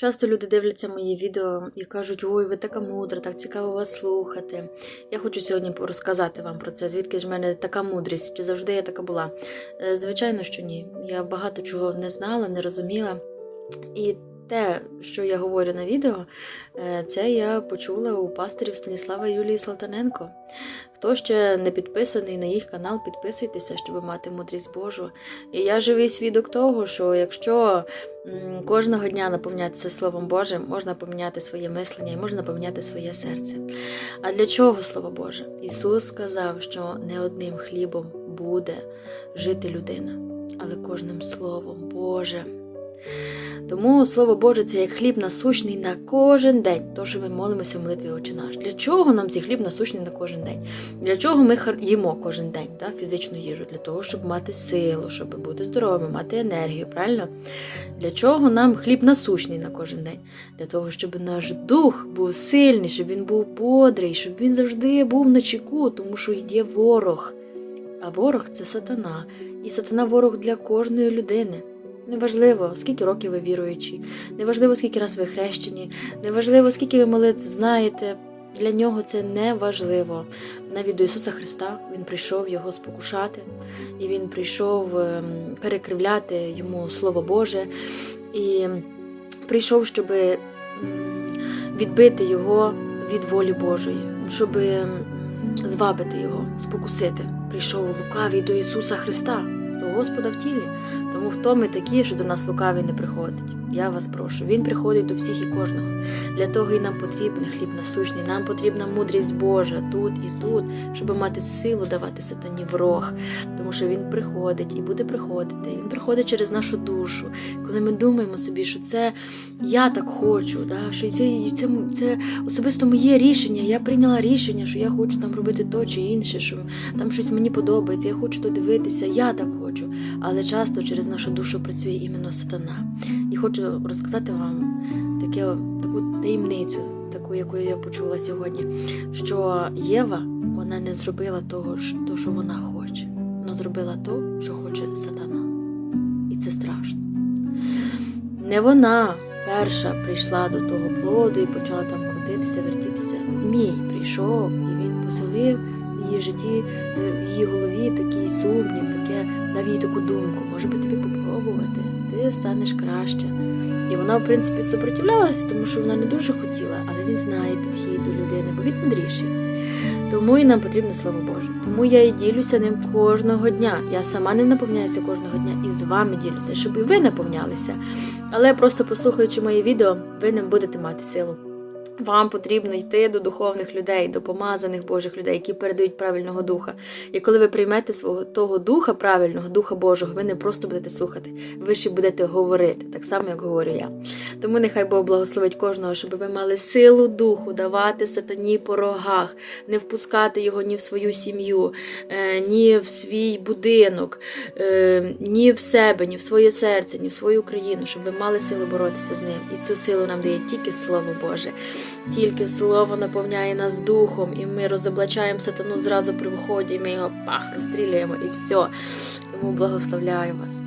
Часто люди дивляться мої відео і кажуть, ой, ви така мудра, так цікаво вас слухати. Я хочу сьогодні розказати вам про це, звідки ж в мене така мудрість, чи завжди я така була. Е, Звичайно, що ні. Я багато чого не знала, не розуміла. І те, що я говорю на відео, е, це я почула у пасторів Станіслава Юлії Салтаненко. Хто ще не підписаний на їх канал, підписуйтеся, щоб мати мудрість Божу. І я живий свідок того, що якщо кожного дня наповнятися Словом Божим, можна поміняти своє мислення і можна поміняти своє серце. А для чого Слово Боже? Ісус сказав, що не одним хлібом буде жити людина, але кожним Словом Божим. Тому Слово Боже це як хліб насущний на кожен день. То, що ми молимося в молитві Отче наш. Для чого нам цей хліб насущний на кожен день? Для чого ми їмо кожен день да, фізичну їжу? Для того, щоб мати силу, щоб бути здоровими, мати енергію, правильно? Для чого нам хліб насущний на кожен день? Для того, щоб наш дух був сильний, щоб він був бодрий, щоб він завжди був на чеку, тому що є ворог. А ворог це сатана. І сатана ворог для кожної людини. Неважливо, скільки років ви віруючі, неважливо, скільки раз ви хрещені, неважливо, скільки ви молитв знаєте. Для нього це не важливо. Навіть до Ісуса Христа Він прийшов його спокушати, і Він прийшов ем, перекривляти йому Слово Боже, і прийшов, щоб відбити його від волі Божої, щоб звабити його, спокусити. Прийшов лукавий до Ісуса Христа, до Господа в тілі. Тому хто ми такі, що до нас лукавий не приходить? Я вас прошу. Він приходить до всіх і кожного. Для того і нам потрібен хліб насущний, нам потрібна мудрість Божа тут і тут, щоб мати силу давати сатані в рог. Тому що він приходить і буде приходити. Він приходить через нашу душу. Коли ми думаємо собі, що це я так хочу, да, що це, це, це особисто моє рішення. Я прийняла рішення, що я хочу там робити то чи інше, що там щось мені подобається, я хочу то дивитися, я так хочу. Але часто через нашу душу працює іменно сатана. І хочу розказати вам таке, таку таємницю, таку, яку я почула сьогодні, що Єва вона не зробила того, що- вона хоче. Вона зробила то, що хоче сатана. І це страшно. Не вона перша прийшла до того плоду і почала там крутитися, вертітися. Змій прийшов і він поселив в її житті, в її голові такий сумнів, дав їй таку думку, може би тобі попробувати, ти станеш краще. І вона, в принципі, супротивлялася, тому що вона не дуже хотіла, але він знає підхід до людини, бо він мудріший. Тому і нам потрібно слово Боже. Тому я і ділюся ним кожного дня. Я сама ним наповняюся кожного дня і з вами ділюся, щоб і ви наповнялися. Але просто прослухаючи моє відео, ви не будете мати силу. Вам потрібно йти до духовних людей, до помазаних Божих людей, які передають правильного духа. І коли ви приймете свого того духа, правильного духа Божого, ви не просто будете слухати, ви ще будете говорити, так само, як говорю я. Тому нехай Бог благословить кожного, щоб ви мали силу духу, давати сатані по рогах, не впускати його ні в свою сім'ю, е, ні в свій будинок, е, ні в себе, ні в своє серце, ні в свою країну, щоб ви мали силу боротися з ним. І цю силу нам дає тільки Слово Боже. Тільки слово наповняє нас духом, і ми розоблачаємо сатану зразу при вході, і ми його пах розстрілюємо і все. Тому благословляю вас.